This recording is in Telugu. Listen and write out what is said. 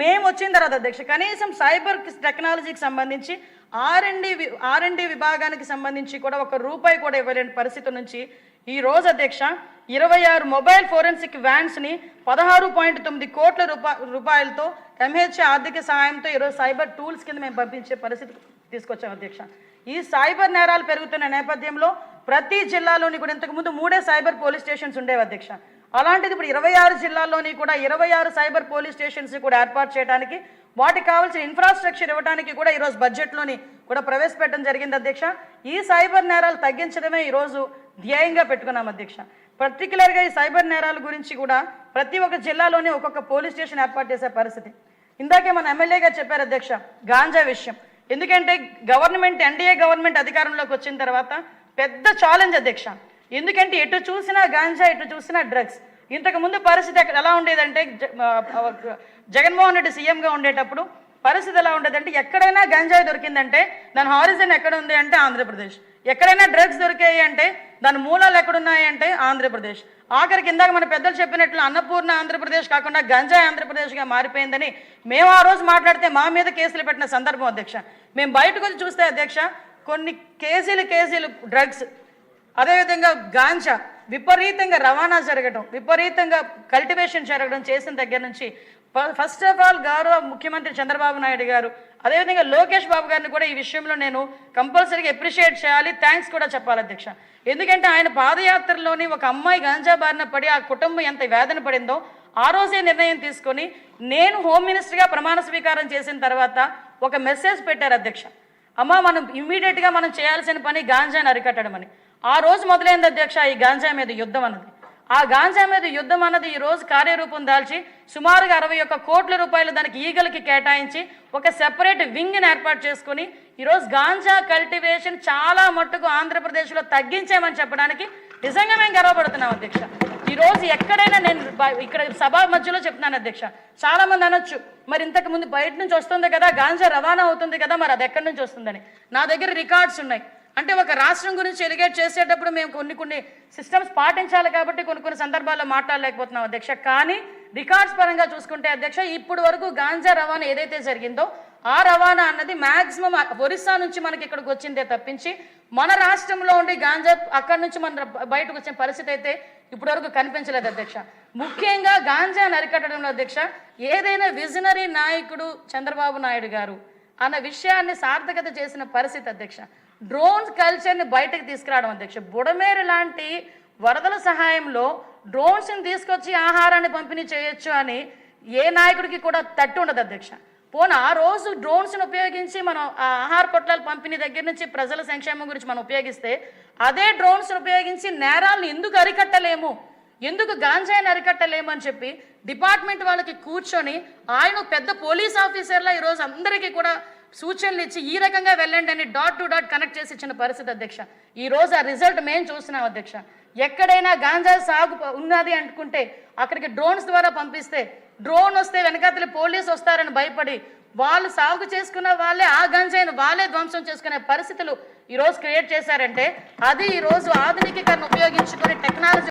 మేము వచ్చిన తర్వాత అధ్యక్ష కనీసం సైబర్ టెక్నాలజీకి సంబంధించి ఆర్ఎండి ఆర్ఎండి విభాగానికి సంబంధించి కూడా ఒక రూపాయి కూడా ఇవ్వలేని పరిస్థితి నుంచి ఈ రోజు అధ్యక్ష ఇరవై ఆరు మొబైల్ ఫోరెన్సిక్ వ్యాన్స్ని పదహారు పాయింట్ తొమ్మిది కోట్ల రూపా రూపాయలతో ఎంహెచ్ఏ ఆర్థిక సహాయంతో ఈరోజు సైబర్ టూల్స్ కింద మేము పంపించే పరిస్థితి తీసుకొచ్చాం అధ్యక్ష. ఈ సైబర్ నేరాలు పెరుగుతున్న నేపథ్యంలో ప్రతి జిల్లాలోని కూడా ఇంతకుముందు మూడే సైబర్ పోలీస్ స్టేషన్స్ ఉండేవి అధ్యక్ష. అలాంటిది ఇప్పుడు ఇరవై ఆరు జిల్లాల్లోని కూడా ఇరవై ఆరు సైబర్ పోలీస్ స్టేషన్స్ కూడా ఏర్పాటు చేయడానికి వాటికి కావాల్సిన ఇన్ఫ్రాస్ట్రక్చర్ ఇవ్వడానికి కూడా ఈరోజు బడ్జెట్లోని కూడా ప్రవేశపెట్టడం జరిగింది అధ్యక్ష. ఈ సైబర్ నేరాలు తగ్గించడమే ఈరోజు ధ్యేయంగా పెట్టుకున్నాం అధ్యక్ష. పర్టికులర్గా ఈ సైబర్ నేరాల గురించి కూడా ప్రతి ఒక్క జిల్లాలోనే ఒక్కొక్క పోలీస్ స్టేషన్ ఏర్పాటు చేసే పరిస్థితి. ఇందాకే మన ఎమ్మెల్యే గారు చెప్పారు అధ్యక్ష గాంజా విషయం. ఎందుకంటే గవర్నమెంట్ ఎన్డీఏ గవర్నమెంట్ అధికారంలోకి వచ్చిన తర్వాత పెద్ద ఛాలెంజ్ అధ్యక్ష. ఎందుకంటే ఎటు చూసినా గాంజా ఎటు చూసినా డ్రగ్స్ ఇంతకుముందు పరిస్థితి ఎక్కడ- ఎలా ఉండేదంటే జగన్మోహన్ రెడ్డి సీఎంగా ఉండేటప్పుడు పరిస్థితి ఎలా ఉండేదంటే ఎక్కడైనా గంజాయి దొరికిందంటే దాని హారిజన్ ఎక్కడ ఉంది అంటే ఆంధ్రప్రదేశ్. ఎక్కడైనా డ్రగ్స్ దొరికాయి అంటే దాని మూలాలు ఎక్కడున్నాయి అంటే ఆంధ్రప్రదేశ్. ఆఖరికి ఇందాక మన పెద్దలు చెప్పినట్లు అన్నపూర్ణ ఆంధ్రప్రదేశ్ కాకుండా గంజాయి ఆంధ్రప్రదేశ్గా మారిపోయిందని మేము ఆ రోజు మాట్లాడితే మా మీద కేసులు పెట్టిన సందర్భం అధ్యక్ష. మేము బయటకు వచ్చి చూస్తే అధ్యక్ష కొన్ని కేజీలు కేజీలు డ్రగ్స్ అదేవిధంగా గాంజా విపరీతంగా రవాణా జరగడం విపరీతంగా కల్టివేషన్ జరగడం చేసిన దగ్గర నుంచి ఫస్ట్ ఆఫ్ ఆల్ గౌరవ ముఖ్యమంత్రి చంద్రబాబు నాయుడు గారు అదేవిధంగా లోకేష్ బాబు గారిని కూడా ఈ విషయంలో నేను కంపల్సరీగా అప్రిషియేట్ చేయాలి థ్యాంక్స్ కూడా చెప్పాలి అధ్యక్ష. ఎందుకంటే ఆయన పాదయాత్రలోని ఒక అమ్మాయి గాంజా బారిన పడి ఆ కుటుంబం ఎంత వేదన పడిందో ఆ రోజే నిర్ణయం తీసుకొని నేను హోమ్ మినిస్టర్గా ప్రమాణ స్వీకారం చేసిన తర్వాత ఒక మెసేజ్ పెట్టారు అధ్యక్ష. అమ్మ మనం ఇమ్మీడియట్గా మనం చేయాల్సిన పని గాంజాని అరికట్టడం అని ఆ రోజు మొదలైంది అధ్యక్ష ఈ గాంజా మీద యుద్ధం అన్నది. ఆ గాంజా మీద యుద్ధం అన్నది ఈ రోజు కార్యరూపం దాల్చి సుమారుగా అరవై ఒక్క కోట్ల రూపాయలు దానికి ఈగలకి కేటాయించి ఒక సెపరేట్ వింగ్ని ఏర్పాటు చేసుకుని ఈరోజు గాంజా కల్టివేషన్ చాలా మట్టుకు ఆంధ్రప్రదేశ్లో తగ్గించామని చెప్పడానికి నిజంగా మేము గర్వపడుతున్నాం అధ్యక్ష. ఈరోజు ఎక్కడైనా నేను ఇక్కడ సభ మధ్యలో చెప్తున్నాను అధ్యక్ష. చాలా మంది అనొచ్చు మరి ఇంతకు ముందు బయట నుంచి వస్తుంది కదా గాంజా రవాణా అవుతుంది కదా మరి అది ఎక్కడి నుంచి వస్తుందని? నా దగ్గర రికార్డ్స్ ఉన్నాయి. అంటే ఒక రాష్ట్రం గురించి ఎలిగేట్ చేసేటప్పుడు మేము కొన్ని కొన్ని సిస్టమ్స్ పాటించాలి కాబట్టి కొన్ని కొన్ని సందర్భాల్లో మాట్లాడలేకపోతున్నాం అధ్యక్ష. కానీ రికార్డ్స్ పరంగా చూసుకుంటే అధ్యక్ష ఇప్పుడు వరకు గాంజా రవాణా ఏదైతే జరిగిందో ఆ రవాణా అన్నది మాక్సిమం ఒరిస్సా నుంచి మనకి ఇక్కడికి వచ్చిందే తప్పించి మన రాష్ట్రంలో ఉండి గాంజా అక్కడి నుంచి మన బయటకు వచ్చిన పరిస్థితి అయితే ఇప్పటివరకు కనిపించలేదు అధ్యక్ష. ముఖ్యంగా గాంజా అరికట్టడంలో అధ్యక్ష ఏదైనా విజనరీ నాయకుడు చంద్రబాబు నాయుడు గారు అన్న విషయాన్ని సార్థకత చేసిన పరిస్థితి అధ్యక్ష. డ్రోన్ కల్చర్ని బయటకు తీసుకురావడం అధ్యక్ష. బుడమేరు లాంటి వరదల సహాయంలో డ్రోన్స్ని తీసుకొచ్చి ఆహారాన్ని పంపిణీ చేయొచ్చు అని ఏ నాయకుడికి కూడా తట్టు ఉండదు అధ్యక్ష. పోను ఆ రోజు డ్రోన్స్ని ఉపయోగించి మనం ఆ ఆహార పొట్లాలు పంపిణీ దగ్గర నుంచి ప్రజల సంక్షేమం గురించి మనం ఉపయోగిస్తే అదే డ్రోన్స్ని ఉపయోగించి నేరాలను ఎందుకు అరికట్టలేము? ఎందుకు గాంజాయిని అరికట్టలేము అని చెప్పి డిపార్ట్మెంట్ వాళ్ళకి కూర్చొని ఆయన పెద్ద పోలీస్ ఆఫీసర్లా ఈరోజు అందరికీ కూడా సూచనలు ఇచ్చి ఈ రకంగా వెళ్ళండి అని డాట్ టు డాట్ కనెక్ట్ చేసి ఇచ్చిన పరిస్థితి అధ్యక్ష. ఈ రోజు ఆ రిజల్ట్ మేము చూస్తున్నాం అధ్యక్ష. ఎక్కడైనా గాంజా సాగు ఉన్నది అనుకుంటే అక్కడికి డ్రోన్స్ ద్వారా పంపిస్తే డ్రోన్ వస్తే వెనకాతలి పోలీసు వస్తారని భయపడి వాళ్ళు సాగు చేసుకున్న వాళ్ళే ఆ గంజాయిని వాళ్ళే ధ్వంసం చేసుకునే పరిస్థితులు ఈరోజు క్రియేట్ చేశారంటే అది ఈరోజు ఆధునికీకరణ ఉపయోగించుకునే టెక్నాలజీ